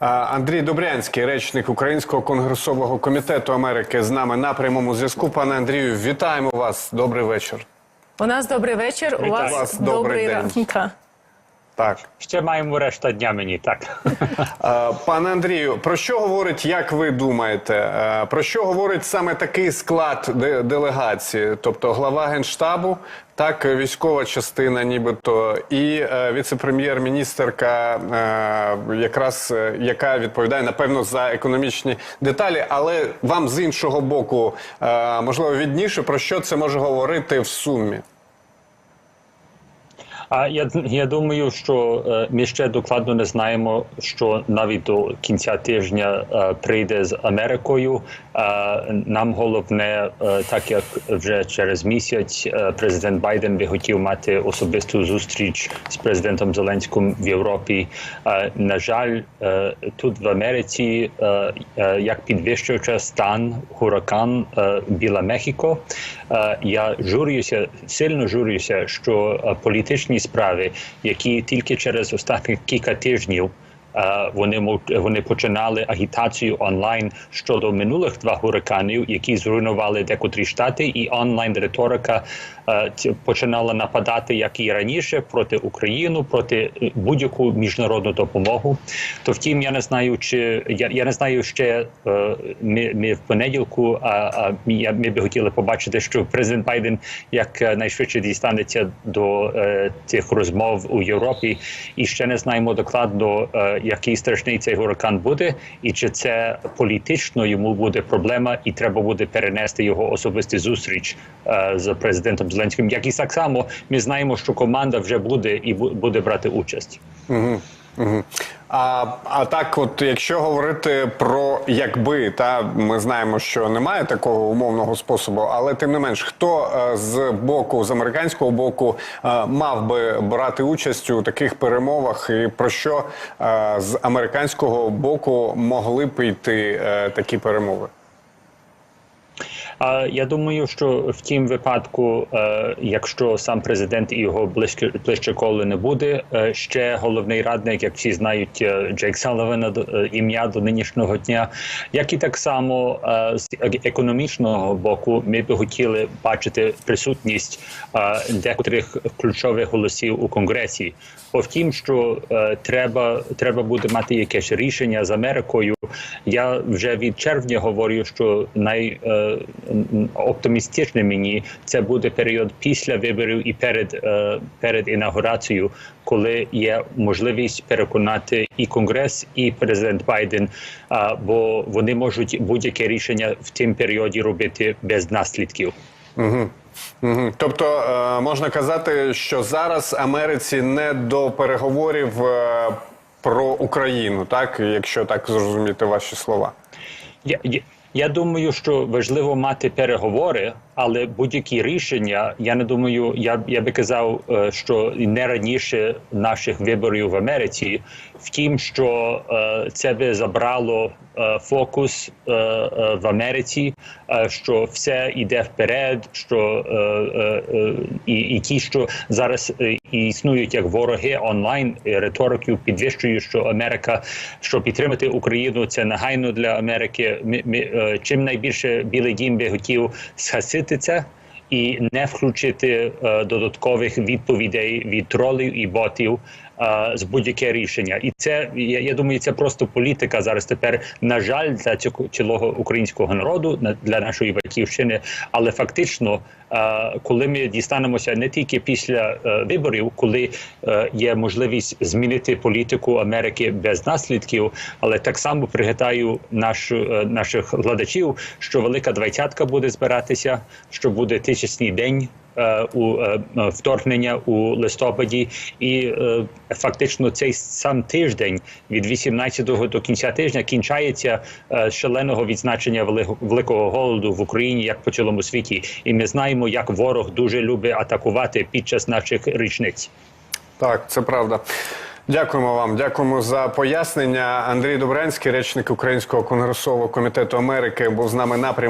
Андрій Добрянський, речник Українського конгресового комітету Америки, з нами на прямому зв'язку. Пане Андрію, вітаємо вас. Добрий вечір. У нас добрий вечір. У вас, вас добрий добрий день. Та. Так, Ще маємо решта дня мені, так. Е, пане Андрію, про що говорить, як ви думаєте? е, Про що говорить саме такий склад делегації? Тобто глава генштабу, так військова частина, нібито, і е, віце-прем'єр-міністерка, якраз яка відповідає напевно за економічні деталі. Але вам з іншого боку, можливо, відніше про що це може говорити в сумі? А я, я думаю, що е, ми ще докладно не знаємо, що навіть до кінця тижня е, прийде з Америкою. Нам головне, е, так як вже через місяць е, президент Байден би хотів мати особисту зустріч з президентом Зеленським в Європі. На жаль, е, тут в Америці як підвищуючи стан гуракан е, біла Мехіко. Я журюся, сильно журюся, що політичні справи, які тільки через останні кілька тижнів. Вони вони починали агітацію онлайн щодо минулих два гуриканів, які зруйнували декотрі штати, і онлайн риторика е, починала нападати, як і раніше, проти України, проти е, будь-яку міжнародну допомогу. То втім, я не знаю, чи я, я не знаю ще е, ми, ми в понеділку. А, а ми, ми би хотіли побачити, що президент Байден як найшвидше дістанеться до е, цих розмов у Європі, і ще не знаємо докладно, е, який страшний цей гуракан буде, і чи це політично йому буде проблема, і треба буде перенести його особисту зустріч е, з президентом Зеленським. Як і так само, ми знаємо, що команда вже буде і буде брати участь. А, а так, от якщо говорити про якби, та ми знаємо, що немає такого умовного способу, але тим не менш, хто е, з боку, з американського боку, е, мав би брати участь у таких перемовах, і про що е, з американського боку могли б йти такі перемови? А я думаю, що в тім випадку, е, якщо сам президент і його ближче ближче коло не буде, е, ще головний радник, як всі знають, е, Джейк е, ім'я до нинішнього дня, як і так само з економічного боку, ми б хотіли бачити присутність декотрих ключових голосів у конгресі. Бо втім, що треба, треба буде мати якесь рішення з Америкою. Я вже від червня говорю, що найоптимістичне мені це буде період після виборів і перед, е, перед інаугурацією, коли є можливість переконати і конгрес, і президент Байден, а, бо вони можуть будь-яке рішення в тим періоді робити без наслідків. Мгм. Тобто е, можна казати, що зараз Америці не до переговорів е, про Україну, так якщо так зрозуміти ваші слова. Я, я, я думаю, що важливо мати переговори, але будь-які рішення, я не думаю, я, я би казав, е, що не раніше наших виборів в Америці. Втім, що е, це би забрало е, фокус в Америці, що все йде вперед, що і, і ті, що зараз існують як вороги онлайн риториків, підвищують, що Америка, що підтримати Україну, це негайно для Америки. Ми, ми, чим найбільше Білий Дім би хотів схасити це. І не включити е, додаткових відповідей від тролів і ботів з будь-яке рішення, і це я, я думаю, це просто політика зараз. Тепер на жаль, для цього цілого українського народу, на- для нашої батьківщини. Але фактично, е, коли ми дістанемося не тільки після е, виборів, коли е, є можливість змінити політику Америки без наслідків, але так само пригадаю наш, е, наших гладачів, що велика двадцятка буде збиратися, що буде тисячний день. Е, У е, е, вторгнення у листопаді, і фактично цей сам тиждень від 18 до кінця тижня кінчається шаленого відзначення великого голоду в Україні, як по цілому світі. І ми знаємо, як ворог дуже любить атакувати під час наших річниць. Так, це правда. Дякуємо вам. Дякуємо за пояснення. Андрій Добрянський, речник Українського конгресового комітету Америки, був з нами на прямому.